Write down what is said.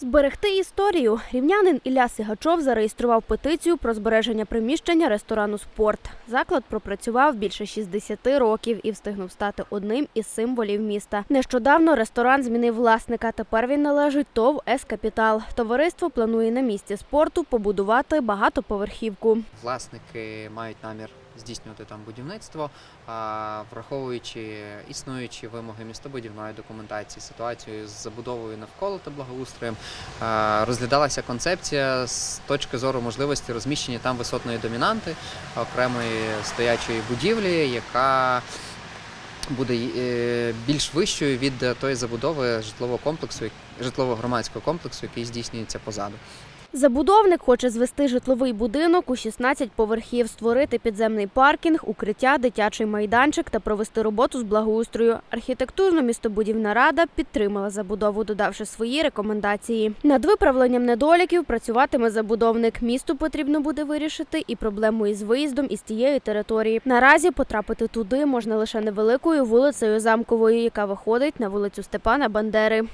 Зберегти історію. Рівнянин Ілля Сигачов зареєстрував петицію про збереження приміщення ресторану Спорт. Заклад пропрацював більше 60 років і встигнув стати одним із символів міста. Нещодавно ресторан змінив власника. Тепер він належить ТОВ «С-Капітал». Товариство планує на місці спорту побудувати багатоповерхівку. Власники мають намір здійснювати там будівництво, враховуючи існуючі вимоги містобудівної документації, ситуацію з забудовою навколо та благоустроєм, розглядалася концепція з точки зору можливості розміщення там висотної домінанти, окремої стоячої будівлі, яка буде е, більш вищою від е, тої забудови житлового комплексу, житлово-громадського комплексу, який здійснюється позаду. Забудовник хоче звести житловий будинок у 16 поверхів, створити підземний паркінг, укриття, дитячий майданчик та провести роботу з благоустрою. Архітектурно-містобудівна рада підтримала забудову, додавши свої рекомендації. Над виправленням недоліків працюватиме забудовник. Місту потрібно буде вирішити і проблему із виїздом із тієї території. Наразі потрапити туди можна лише невеликою вулицею замковою, яка виходить на вулицю Степана Бандери.